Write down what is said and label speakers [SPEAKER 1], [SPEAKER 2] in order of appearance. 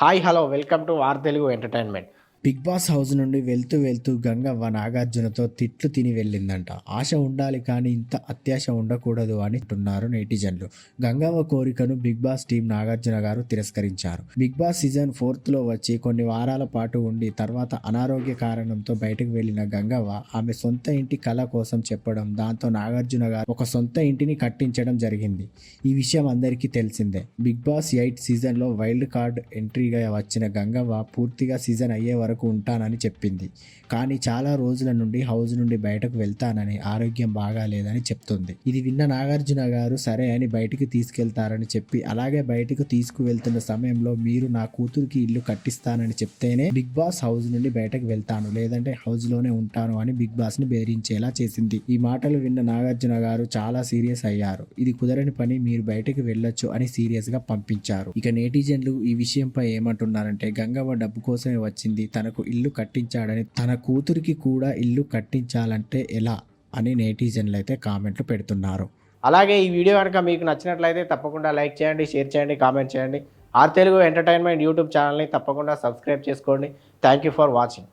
[SPEAKER 1] Hi hello welcome to war Telugu entertainment.
[SPEAKER 2] Bigg Boss house నుండి వెళ్తూ వెళ్తూ గంగవ్వ నాగార్జునతో తిట్లు తిని వెళ్ళిందంట. ఆశ ఉండాలి కానీ ఇంత అత్యాశ ఉండకూడదు అని అంటున్నారు నెటిజన్లు. గంగవ్వ కోరికను బిగ్ బాస్ టీం నాగార్జున గారు తిరస్కరించారు. బిగ్ బాస్ సీజన్ ఫోర్త్లో వచ్చి కొన్ని వారాల పాటు ఉండి తర్వాత అనారోగ్య కారణంతో బయటకు వెళ్ళిన గంగవ్వ ఆమె సొంత ఇంటి కళ కోసం చెప్పడం దాంతో నాగార్జున గారు ఒక సొంత ఇంటిని కట్టించడం జరిగింది. ఈ విషయం అందరికీ తెలిసిందే. బిగ్ బాస్ ఎయిట్ సీజన్లో వైల్డ్ కార్డ్ ఎంట్రీగా వచ్చిన గంగవ్వ పూర్తిగా సీజన్ అయ్యే వరకు ఉంటానని చెప్పింది. కానీ చాలా రోజుల నుండి హౌస్ నుండి బయటకు వెళ్తానని ఆరోగ్యం బాగాలేదని చెప్తుంది. ఇది విన్న నాగార్జున గారు సరే అని బయటికి తీసుకెళ్తారని చెప్పి అలాగే బయటకు తీసుకువెళ్తున్న సమయంలో మీరు నా కూతురికి ఇల్లు కట్టిస్తానని చెప్తేనే బిగ్ బాస్ హౌస్ నుండి బయటకు వెళ్తాను లేదంటే హౌస్లోనే ఉంటాను అని బిగ్ బాస్ని బెదిరించేలా చేసింది. ఈ మాటలు విన్న నాగార్జున గారు చాలా సీరియస్ అయ్యారు. ఇది కుదరని పని మీరు బయటకు వెళ్ళొచ్చు అని సీరియస్గా పంపించారు. ఇక నేటిజన్లు ఈ విషయంపై ఏమంటున్నారంటే గంగవ్వ డబ్బు కోసమే వచ్చింది తనకు ఇల్లు కట్టించాడని తన కూతురికి కూడా ఇల్లు కట్టించాలంటే ఎలా అని నేటిజన్లు అయితే కామెంట్లు పెడుతున్నారు.
[SPEAKER 1] అలాగే ఈ వీడియో కనుక మీకు నచ్చినట్లయితే తప్పకుండా లైక్ చేయండి షేర్ చేయండి కామెంట్ చేయండి. ఆర్ తెలుగు ఎంటర్టైన్మెంట్ యూట్యూబ్ ఛానల్ని తప్పకుండా సబ్స్క్రైబ్ చేసుకోండి. Thank you for watching.